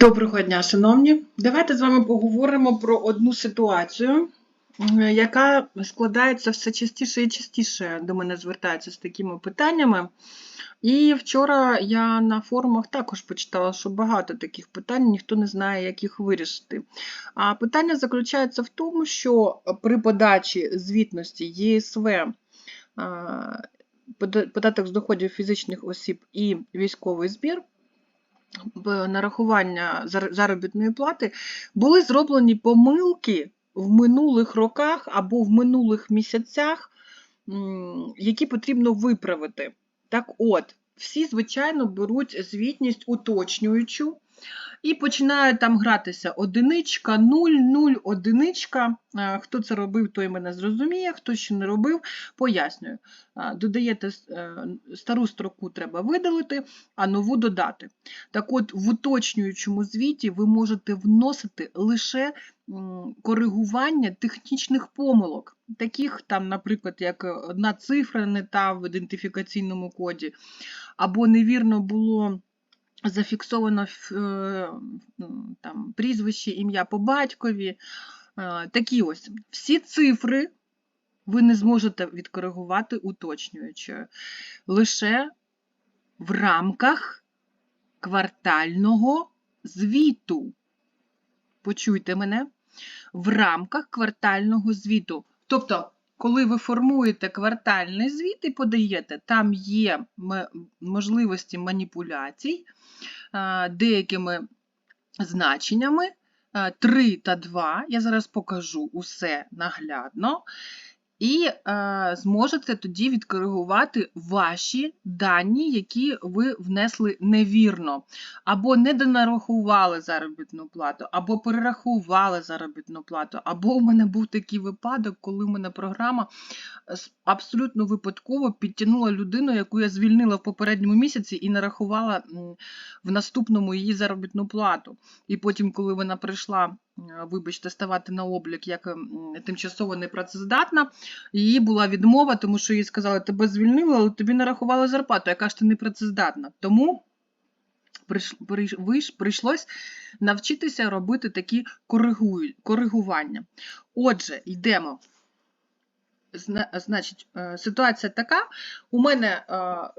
Доброго дня, шановні. Давайте з вами поговоримо про одну ситуацію, яка складається все частіше і частіше до мене звертаються з такими питаннями. І вчора я на форумах також почитала, що багато таких питань, ніхто не знає, як їх вирішити. А питання заключається в тому, що при подачі звітності ЄСВ податок з доходів фізичних осіб і військовий збір нарахування заробітної плати були зроблені помилки в минулих роках або в минулих місяцях, які потрібно виправити. Так от, всі, звичайно, беруть звітність уточнюючу і починають там гратися одиничка, нуль, нуль, одиничка. Е, Хто це робив, той мене зрозуміє, хто ще не робив, пояснюю. Е, Додаєте е, стару строку треба видалити, а нову додати. Так от, в уточнюючому звіті ви можете вносити лише коригування технічних помилок, таких там, наприклад, як одна цифра не та в ідентифікаційному коді, або невірно було зафіксовано е, там, прізвище, ім'я по батькові. Е, Такі ось всі цифри ви не зможете відкоригувати уточнюючи. Лише в рамках квартального звіту. Почуйте мене, в рамках квартального звіту. Тобто, коли ви формуєте квартальний звіт і подаєте, там є можливості маніпуляцій деякими значеннями. 3 та 2, я зараз покажу усе наглядно, і е, зможете тоді відкоригувати ваші дані, які ви внесли невірно, або не донарахували заробітну плату, або перерахували заробітну плату. Або у мене був такий випадок, коли в мене програма абсолютно випадково підтягнула людину, яку я звільнила в попередньому місяці і нарахувала в наступному її заробітну плату. І потім, коли вона прийшла, е, вибачте, ставати на облік як тимчасово непрацездатна, її була відмова, тому що їй сказали, тебе звільнили, але тобі нарахували зарплату, яка ж ти непрацездатна. Тому прийш- прийш- прийшлось навчитися робити такі коригування. Отже, йдемо. Зна- Значить, е, ситуація така. У мене е,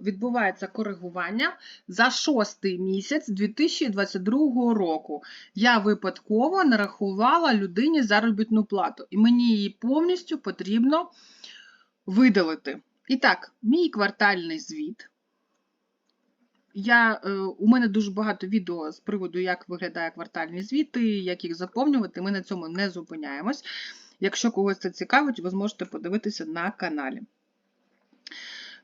відбувається коригування за шостий місяць 2022 року. Я випадково нарахувала людині заробітну плату, і мені її повністю потрібно видалити. І так, мій квартальний звіт. Я, е, у мене дуже багато відео з приводу, як виглядає квартальні звіти, як їх заповнювати. Ми на цьому не зупиняємось. Якщо когось це цікавить, ви зможете подивитися на каналі.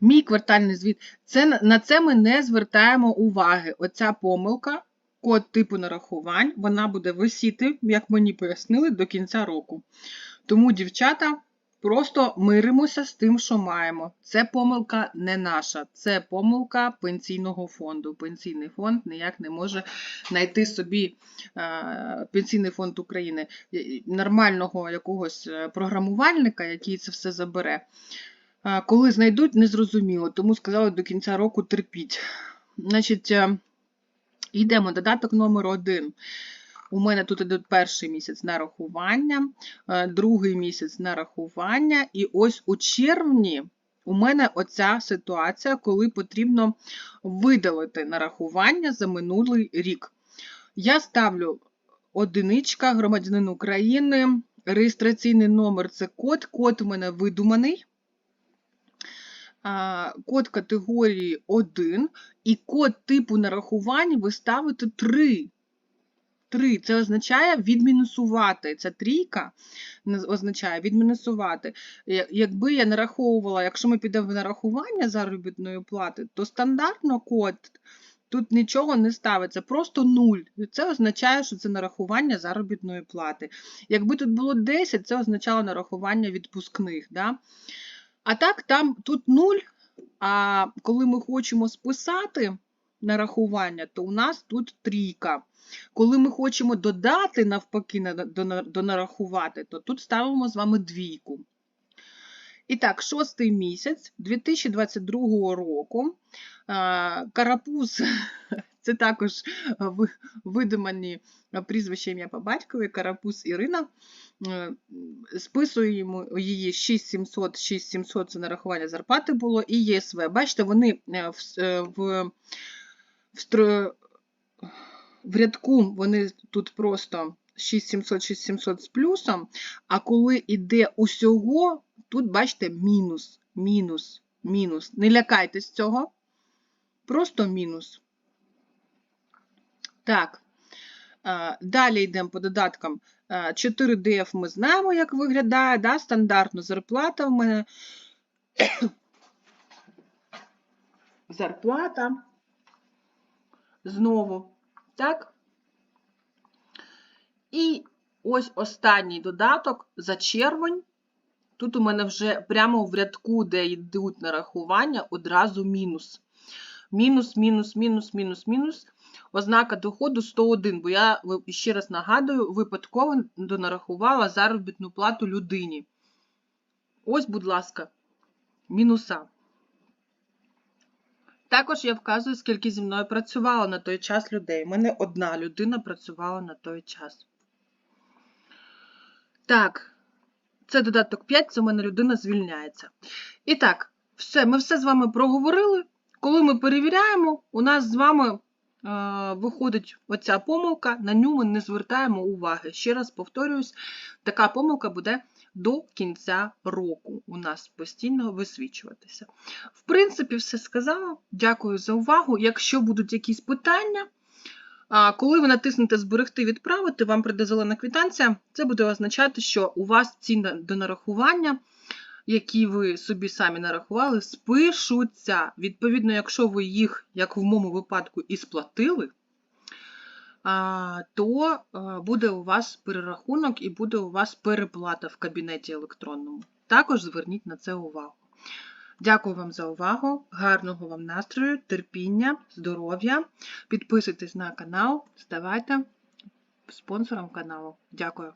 Мій квартальний звіт. Це, на це ми не звертаємо уваги. Оця помилка, код типу нарахувань, вона буде висіти, як мені пояснили, до кінця року. Тому, дівчата, просто миримося з тим, що маємо. Це помилка не наша, це помилка пенсійного фонду. Пенсійний фонд ніяк не може знайти собі е, Пенсійний фонд України нормального якогось е, програмувальника, який це все забере. Е, Коли знайдуть, незрозуміло, тому сказали до кінця року терпіть. Значить, йдемо. Додаток номер один. У мене тут іде перший місяць нарахування, е, другий місяць нарахування, і ось у червні у мене оця ситуація, коли потрібно видалити нарахування за минулий рік. Я ставлю одиничка, громадянин України, реєстраційний номер це код, код у мене видуманий. Код категорії 1 і код типу нарахувань ви ставите 3. 3. Це означає відмінусувати. Ця трійка означає відмінусувати. Якби я нараховувала, якщо ми підемо в нарахування заробітної плати, то стандартно код тут нічого не ставиться, просто 0. Це означає, що це нарахування заробітної плати. Якби тут було 10, це означало нарахування відпускних. Да? А так, там тут 0, а коли ми хочемо списати нарахування, то у нас тут трійка. Коли ми хочемо додати навпаки на- до нарахувати, то тут ставимо з вами двійку. І так, шостий місяць 2022 року. Карапуз Це також ви- видумані прізвище ім'я по батькові, Карапуз Ірина. Е, Списуємо її 6700, 6700 це нарахування зарплати було, і ЄСВ. Бачите, вони е, в, е, в, в, рядку вони тут просто 6700, 6700 з плюсом, а коли йде усього, тут бачите мінус, мінус, мінус. Не лякайтесь цього. Просто мінус. Так. Е, Далі йдемо по додаткам. Е, 4DF ми знаємо, як виглядає. Да? Стандартно зарплата в мене. Зарплата. Знову. Так. І ось останній додаток за червень. Тут у мене вже прямо в рядку, де йдуть нарахування, одразу мінус. Мінус, мінус, мінус, мінус, мінус. Ознака доходу 101, бо я ще раз нагадую, випадково донарахувала заробітну плату людині. Ось, будь ласка, мінуса. Також я вказую, скільки зі мною працювало на той час людей. У мене одна людина працювала на той час. Так, це додаток 5, це в мене людина звільняється. І так, все, ми все з вами проговорили. Коли ми перевіряємо, у нас з вами е, виходить оця помилка, на ню ми не звертаємо уваги. Ще раз повторююсь, така помилка буде до кінця року у нас постійно висвічуватися. В принципі, все сказала. Дякую за увагу. Якщо будуть якісь питання, коли ви натиснете Зберегти відправити, вам прийде зелена квитанція. Це буде означати, що у вас ці на- донарахування, які ви собі самі нарахували, спишуться. Відповідно, якщо ви їх, як в моєму випадку, і сплатили, то буде у вас перерахунок і буде у вас переплата в кабінеті електронному. Також зверніть на це увагу. Дякую вам за увагу, гарного вам настрою, терпіння, здоров'я. Підписуйтесь на канал, ставайте спонсором каналу. Дякую.